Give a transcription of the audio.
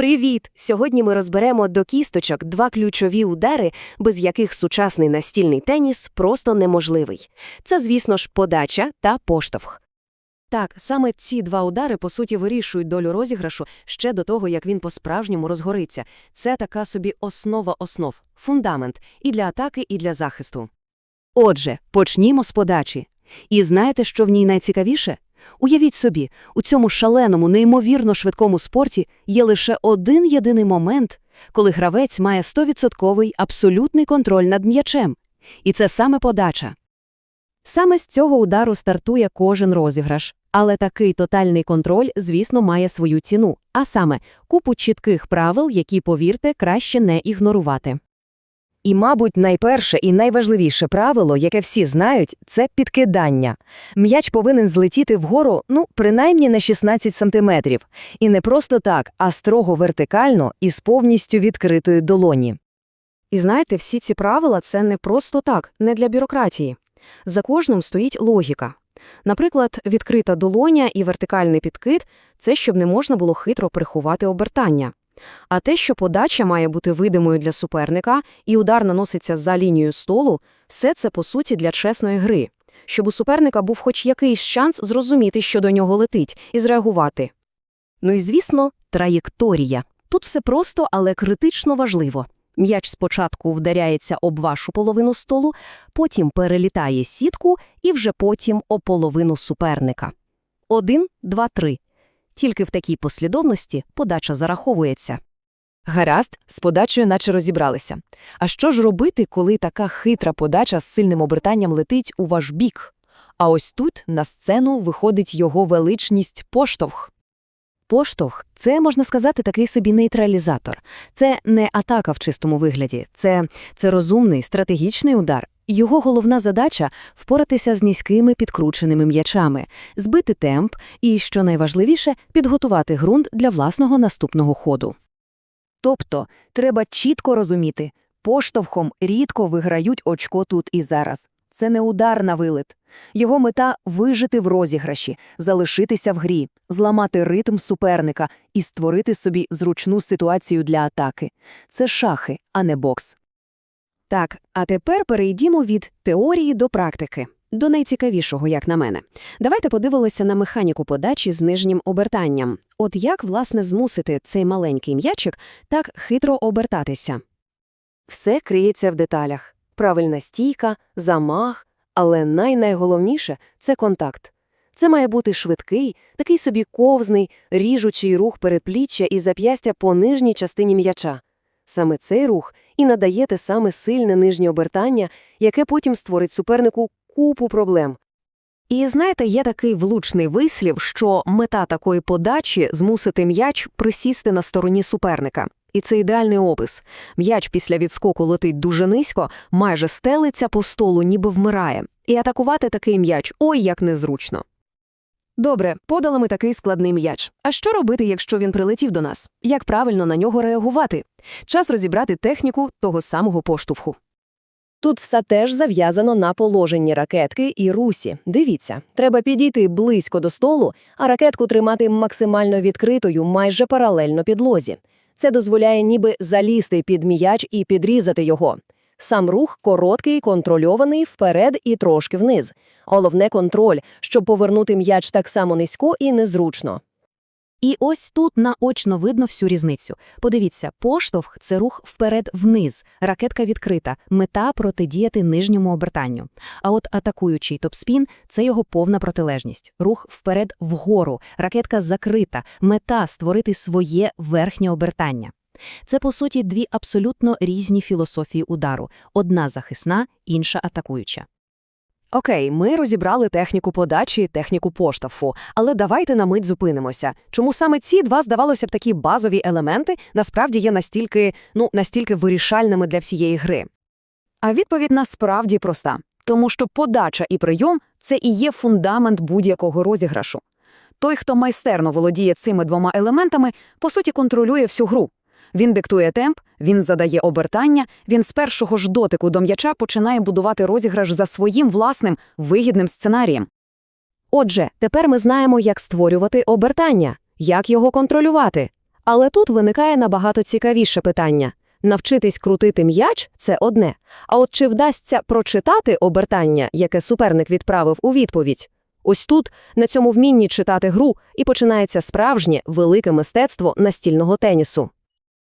Привіт! Сьогодні ми розберемо до кісточок два ключові удари, без яких сучасний настільний теніс просто неможливий. Це, звісно ж, подача та поштовх. Так, саме ці два удари, по суті, вирішують долю розіграшу ще до того, як він по-справжньому розгориться. Це така собі основа основ, фундамент і для атаки, і для захисту. Отже, почнімо з подачі. І знаєте, що в ній найцікавіше? Уявіть собі, у цьому шаленому, неймовірно швидкому спорті є лише один єдиний момент, коли гравець має 100% абсолютний контроль над м'ячем. І це саме подача. Саме з цього удару стартує кожен розіграш. Але такий тотальний контроль, звісно, має свою ціну, а саме купу чітких правил, які, повірте, краще не ігнорувати. І, мабуть, найперше і найважливіше правило, яке всі знають, це підкидання. М'яч повинен злетіти вгору, ну, принаймні на 16 сантиметрів. І не просто так, а строго вертикально і з повністю відкритої долоні. І знаєте, всі ці правила це не просто так, не для бюрократії. За кожним стоїть логіка. Наприклад, відкрита долоня і вертикальний підкид це щоб не можна було хитро приховати обертання. А те, що подача має бути видимою для суперника і удар наноситься за лінією столу, все це по суті для чесної гри, щоб у суперника був хоч якийсь шанс зрозуміти, що до нього летить, і зреагувати. Ну і, звісно, траєкторія. Тут все просто, але критично важливо. М'яч спочатку вдаряється об вашу половину столу, потім перелітає сітку і вже потім об половину суперника. Один, два, три. Тільки в такій послідовності подача зараховується. Гаразд, з подачею наче розібралися. А що ж робити, коли така хитра подача з сильним обертанням летить у ваш бік? А ось тут на сцену виходить його величність поштовх. Поштовх це, можна сказати, такий собі нейтралізатор. Це не атака в чистому вигляді, це, це розумний стратегічний удар. Його головна задача впоратися з низькими підкрученими м'ячами, збити темп і, що найважливіше, підготувати ґрунт для власного наступного ходу. Тобто, треба чітко розуміти, поштовхом рідко виграють очко тут і зараз. Це не удар на вилет. Його мета – вижити в розіграші, залишитися в грі, зламати ритм суперника і створити собі зручну ситуацію для атаки. Це шахи, а не бокс. Так, а тепер перейдімо від теорії до практики. До найцікавішого, як на мене. Давайте подивимося на механіку подачі з нижнім обертанням. От як, власне, змусити цей маленький м'ячик так хитро обертатися? Все криється в деталях. Правильна стійка, замах, але най-найголовніше – це контакт. Це має бути швидкий, такий собі ковзний, ріжучий рух передпліччя і зап'ястя по нижній частині м'яча. Саме цей рух і надає те саме сильне нижнє обертання, яке потім створить супернику купу проблем. І знаєте, є такий влучний вислів, що мета такої подачі – змусити м'яч присісти на стороні суперника. І це ідеальний опис. М'яч після відскоку летить дуже низько, майже стелиться по столу, ніби вмирає. І атакувати такий м'яч – ой, як незручно. Добре, подали ми такий складний м'яч. А що робити, якщо він прилетів до нас? Як правильно на нього реагувати? Час розібрати техніку того самого поштовху. Тут все теж зав'язано на положенні ракетки і русі. Дивіться, треба підійти близько до столу, а ракетку тримати максимально відкритою, майже паралельно підлозі. Це дозволяє ніби залізти під м'яч і підрізати його. Сам рух короткий, контрольований вперед і трошки вниз. Головне контроль, щоб повернути м'яч так само низько і незручно. І ось тут наочно видно всю різницю. Подивіться, поштовх – це рух вперед-вниз, ракетка відкрита, мета – протидіяти нижньому обертанню. А от атакуючий топспін – це його повна протилежність. Рух вперед-вгору, ракетка закрита, мета – створити своє верхнє обертання. Це, по суті, дві абсолютно різні філософії удару. Одна захисна, інша атакуюча. Окей, ми розібрали техніку подачі, техніку поштовху, але давайте на мить зупинимося. Чому саме ці два, здавалося б, такі базові елементи насправді є настільки, ну, настільки вирішальними для всієї гри? А відповідь насправді проста. Тому що подача і прийом – це і є фундамент будь-якого розіграшу. Той, хто майстерно володіє цими двома елементами, по суті контролює всю гру. Він диктує темп, він задає обертання, він з першого ж дотику до м'яча починає будувати розіграш за своїм власним вигідним сценарієм. Отже, тепер ми знаємо, як створювати обертання, як його контролювати. Але тут виникає набагато цікавіше питання. Навчитись крутити м'яч – це одне. А от чи вдасться прочитати обертання, яке суперник відправив у відповідь? Ось тут, на цьому вмінні читати гру, і починається справжнє велике мистецтво настільного тенісу.